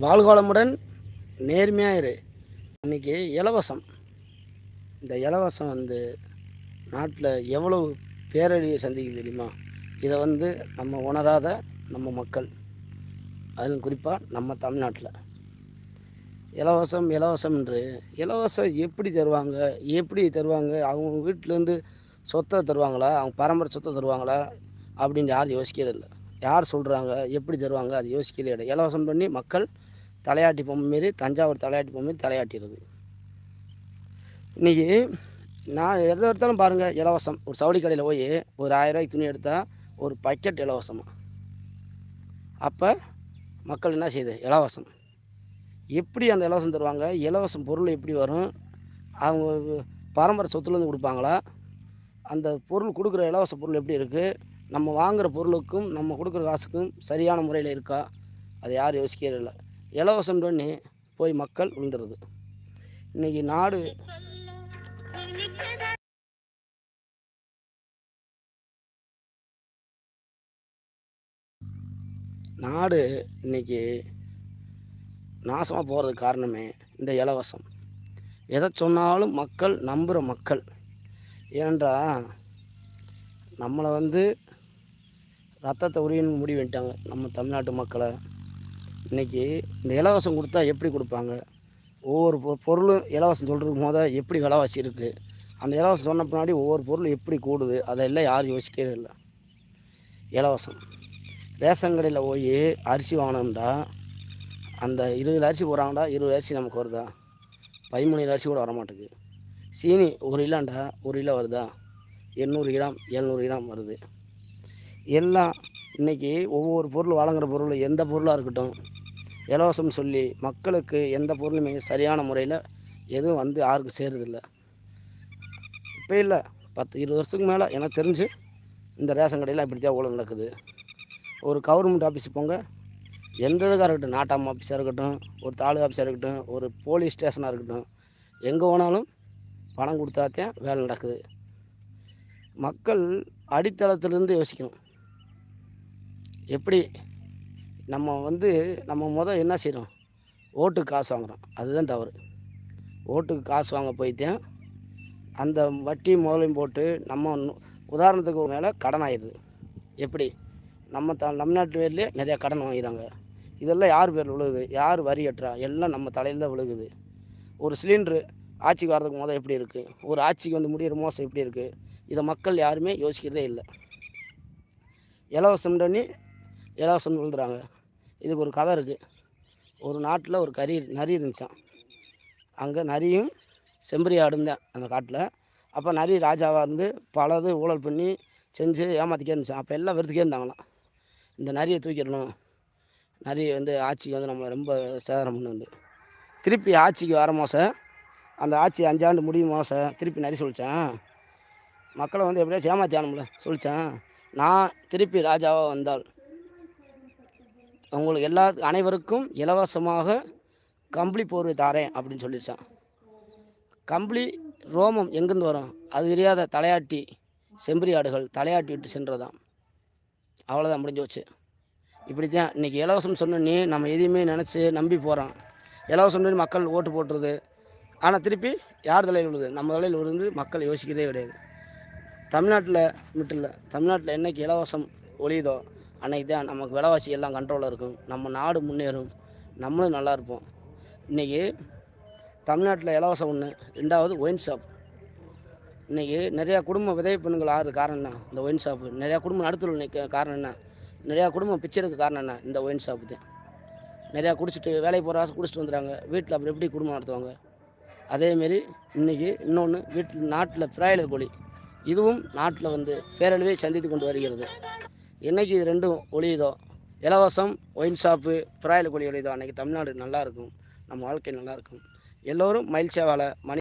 வாழ்கோளமுடன் நேர்மையாக இரு இன்றைக்கி இலவசம். இந்த இலவசம் வந்து நாட்டில் எவ்வளவு பேரழிவை சந்திக்குது தெரியுமா? இதை வந்து நம்ம உணராத நம்ம மக்கள். அதிலும் குறிப்பாக நம்ம தமிழ்நாட்டில். இலவசம் இலவசம் என்று இலவசம் எப்படி தருவாங்க? எப்படி தருவாங்க? அவங்க வீட்டிலேருந்து சொத்தை தருவாங்களா? அவங்க பரம்பரை சொத்தை தருவாங்களா? அப்படின்னு யாரும் யோசிக்கிறதில்லை. யார் சொல்கிறாங்க எப்படி தருவாங்க? அது யோசிக்கிறதே இல்லை இலவசம் பண்ணி மக்கள் தலையாட்டி பொம்மை மாரி தஞ்சாவூர் தலையாட்டி பொம்மை மாரி தலையாட்டிடுது இன்றைக்கி நான் எதை எடுத்தாலும் பாருங்கள் இலவசம். ஒரு சவுடி கடையில் போய் ஒரு ஆயிரரூவாய்க்கு துணி எடுத்தால் ஒரு பக்கெட் இலவசமாக அப்போ மக்கள் என்ன செய்யுது இலவசம். எப்படி அந்த இலவசம் தருவாங்க? இலவசம் பொருள் எப்படி வரும்? அவங்க பரம்பரை சொத்துலேருந்து கொடுப்பாங்களா? அந்த பொருள் கொடுக்குற இலவச பொருள் எப்படி இருக்குது நம்ம வாங்குகிற பொருளுக்கும் நம்ம கொடுக்குற காசுக்கும் சரியான முறையில் இருக்கா? அதை யாரும் யோசிக்கிறதில்லை இலவசம் பண்ணி போய் மக்கள் விழுந்துருது. இன்றைக்கி நாடு நாடு இன்றைக்கி நாசமாக போகிறதுக்கு காரணமே இந்த இலவசம். எதை சொன்னாலும் மக்கள் நம்புகிற மக்கள். ஏனென்றால் நம்மளை வந்து ரத்தத்தை உரியன்னு முடிவிட்டாங்க நம்ம தமிழ்நாட்டு மக்களை. இன்றைக்கி இந்த இலவசம் கொடுத்தா எப்படி கொடுப்பாங்க? ஒவ்வொரு பொ- பொருளும் இலவசம் சொல்கிறதுக்கு போத எப்படி விலைவாசி இருக்குது அந்த இலவசம் சொன்ன பின்னாடி ஒவ்வொரு பொருளும் எப்படி கூடுது? அதெல்லாம் யாரும் யோசிக்கவே இல்லை. இலவசம். ரேஷன் கடையில் போய் அரிசி வாங்கினோம்டா அந்த இருபது அரிசி போகிறாங்கடா இருபது அரிசி நமக்கு வருதா? பதிமூணு அரிசி கூட வரமாட்டேங்குது. சீனி ஒரு கிலோண்டா? ஒரு கிலோ வருதா? எண்ணூறு கிராம் எழுநூறு கிராம் வருது. எல்லாம் இன்றைக்கி ஒவ்வொரு பொருள் வழங்குற பொருள் எந்த பொருளாக இருக்கட்டும் இலவசம் சொல்லி மக்களுக்கு எந்த பொருளுமே சரியான முறையில் எதுவும் வந்து யாருக்கும் சேருதில்லை இப்போ இல்லை. பத்து இருபது வருஷத்துக்கு மேலே எனக்கு தெரிஞ்சு இந்த ரேஷன் கடையில் இப்படி தான் ஊழல் நடக்குது. ஒரு கவர்மெண்ட் ஆஃபீஸ் போங்க. எந்த இதுக்காக இருக்கட்டும் நாட்டாம் ஆஃபீஸாக இருக்கட்டும் ஒரு தாலுகா ஆஃபீஸாக இருக்கட்டும் ஒரு போலீஸ் ஸ்டேஷனாக இருக்கட்டும் எங்கே போனாலும் பணம் கொடுத்தாத்தான் வேலை நடக்குது. மக்கள் அடித்தளத்திலிருந்து யோசிக்கணும். எப்படி நம்ம வந்து நம்ம முதல் என்ன செய்கிறோம் ஓட்டுக்கு காசு வாங்குகிறோம் அதுதான் தவறு. ஓட்டுக்கு காசு வாங்க போய்த்தான் அந்த வட்டி முதலையும் போட்டு நம்ம உதாரணத்துக்கு ஒரு மேலே கடன் ஆயிடுது. எப்படி? நம்ம த தமிழ்நாட்டு பேர்லேயே நிறையா கடன் வாங்கிறாங்க இதெல்லாம் யார் பேர் விழுகுது? யார் வரி கட்டுறா? எல்லாம் நம்ம தலையில் தான் விழுகுது. ஒரு சிலிண்ட்ரு ஆட்சிக்கு வர்றதுக்கு முதல் எப்படி இருக்குது ஒரு ஆட்சிக்கு வந்து முடிகிற மோசம் எப்படி இருக்குது இதை மக்கள் யாருமே யோசிக்கிறதே இல்லை. இலவசம் பண்ணி இலவசம் விழுந்துறாங்க. இதுக்கு ஒரு கதை இருக்குது ஒரு நாட்டில் ஒரு கறி நரி இருந்துச்சான் அங்கே நரியும் செம்பரி ஆடும் தான் அந்த காட்டில். அப்போ நரி ராஜாவாக இருந்து பலது ஊழல் பண்ணி செஞ்சு ஏமாற்றிக்கே இருந்துச்சான் அப்போ எல்லாம் வெறுத்துக்கே இருந்தாங்களாம். இந்த நரியை தூக்கிடணும். நரி வந்து ஆட்சிக்கு வந்து நம்மளை ரொம்ப சேதாரம் பண்ணு வந்து திருப்பி ஆட்சிக்கு வர மோசம் அந்த ஆட்சி அஞ்சாண்டு முடியும் மோசம் திருப்பி நரி சொல்லித்தான் மக்களை வந்து எப்படியாச்சும் ஏமாத்தியானும்ல சொல்லித்தான் நான் திருப்பி ராஜாவாக வந்தால் உங்களுக்கு எல்லா அனைவருக்கும் இலவசமாக கம்பளி போர்வை தாரேன் அப்படின்னு சொல்லிடுச்சான் கம்பளி ரோமம் எங்கேருந்து வரும்? அது தெரியாத தலையாட்டி செம்பரி ஆடுகள் தலையாட்டி விட்டு சென்றதாம். அவ்வளோதான் முடிஞ்சு வச்சு இப்படி தான் இன்றைக்கி இலவசம் சொன்னோன்னே நம்ம எதையுமே நினச்சி நம்பி போகிறோம் இலவசம் மக்கள் ஓட்டு போட்டுருது. ஆனால் திருப்பி யார் தலையில் விழுது? நம்ம தலையில் விழுந்து மக்கள் யோசிக்கிறதே கிடையாது. தமிழ்நாட்டில் மட்டும் இல்லை தமிழ்நாட்டில் என்னைக்கு இலவசம் ஒழியுதோ அன்னைக்கு தான் நமக்கு விலைவாசி எல்லாம் கண்ட்ரோலாக இருக்கும். நம்ம நாடு முன்னேறும். நம்மளும் நல்லா இருப்போம். இன்றைக்கி தமிழ்நாட்டில் இலவசம் ஒன்று ரெண்டாவது ஒயின் ஷாப் இன்றைக்கி நிறையா குடும்ப விதவை பெண்கள் ஆகுது காரணம் என்ன? இந்த ஒயின் ஷாப்பு நிறையா குடும்பம் நடுத்தல் நிற்க காரணம் என்ன? நிறையா குடும்பம் பிச்சை எடுக்க காரணம் என்ன? இந்த ஒயின் ஷாப்பு தான் நிறையா குடிச்சிட்டு வேலைக்கு போகிற ஆசை குடிச்சிட்டு வந்துடுறாங்க. வீட்டில் அப்புறம் எப்படி குடும்பம் நடத்துவாங்க? அதேமாரி இன்றைக்கி இன்னொன்று வீட்டில் நாட்டில் பிராய்லர் கோழி. இதுவும் நாட்டில் வந்து பேரழிவை சந்தித்து கொண்டு வருகிறது. என்றைக்கு இது ரெண்டும் ஒழியுதோ? இலவசம் ஒயின் ஷாப்பு பிராய்லர் கோழி ஒழியுதோ? அன்றைக்கி தமிழ்நாடு நல்லா இருக்கும். நம்ம வாழ்க்கை நல்லாயிருக்கும் எல்லோரும் மகிழ்ச்சியாக வாழ. மணி